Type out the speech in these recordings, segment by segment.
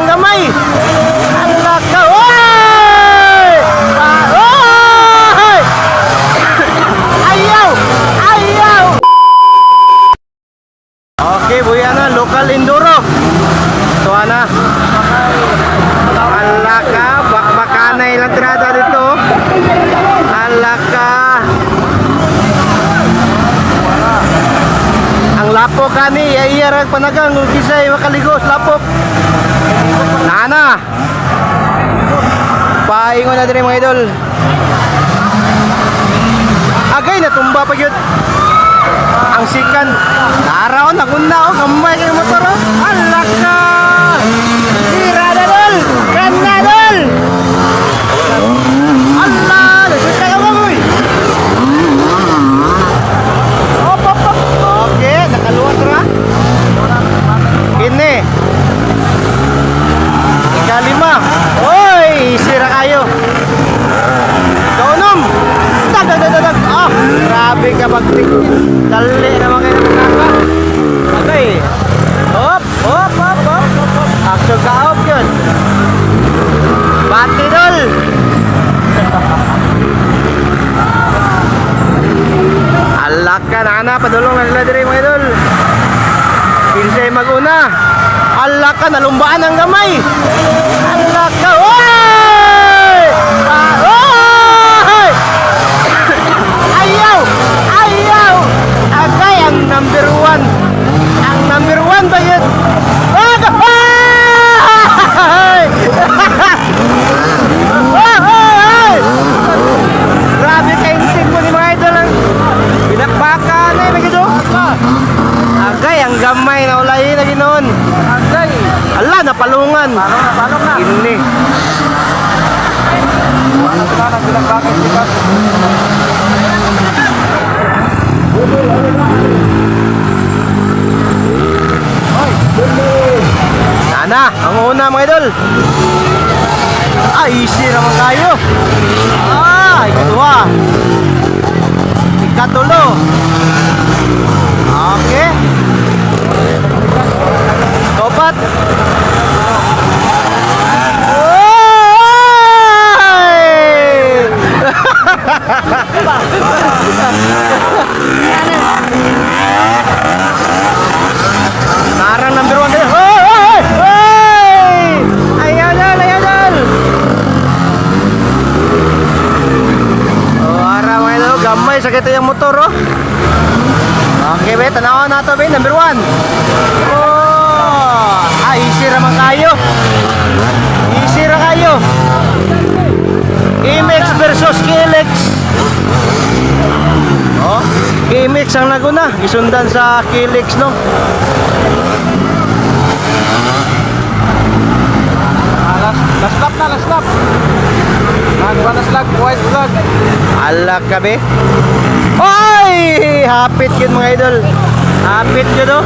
ang gamay. Ala ka. Oy! Ah, oy! Ayaw! Ayaw! Okay, buya na. Local enduro. Ito na. Ala ka. Bakbakanay lang tirada dito. Ala ka. Ang lapo kani, iyarag panagang, gisay makaligos, lapop. Nana. Paingon na din mga idol. Agay, natumba pa yun. Ang sikan. Naraon, nagunda o, gambay kayo motor Dali naman kayo ng kaka. Okay. Hop, hop, hop, hop. Action ka hop yun. Bati dol. Alak ka na na, padulong na nila diri mga idol. Kinsay maguna. Alak ka, nalumbaan ang gamay. Alak ka, oy! Ah, oy! Ayaw! Ayaw! Agay ang number one. Ang number one ba yun? Ah! Ay! Ah, ay, ay! Grabe ka insig mo ni mga idol ang binakbaka na yung magito. Agay, ang gamay na ginoon. Agay. Ala, napalungan. Paano na, paano na? Ini. Sana, ang una mga idol. Ay, easy naman kayo. Ah, ikadua. Ikatulo. Okay. Topat. Oy! Narang number one dal! Oh. Gamay sa kito yung motor, oh. Okay, be. Tanawan na to, be. Number one. Oh! Ah, easy raman kayo. Kimex ang naguna. Isundan sa Kilex, no? Last, last lap na, last lap. Slag, white flag. Alak ka be. Hoy! Hapit yun mga idol. Hapit yun oh.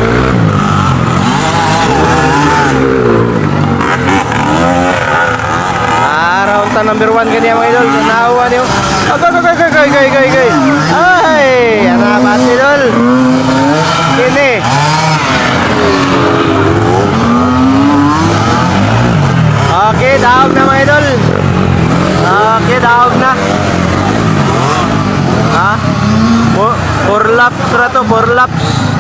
Araw ta number one kanya mga idol. Tanawa niyo. Agay, agay, agay, agay, agay, agay. Ay! Ano ba idol? Kini. Okay, daog na mga idol. Okay, daog na. Ha? Four, laps na to, four laps.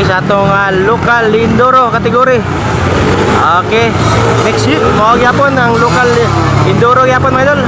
Okay, sa atong ah, local Indoro kategory. Okay. Next hit, mo gyapon ang local Indoro gyapon mga idol.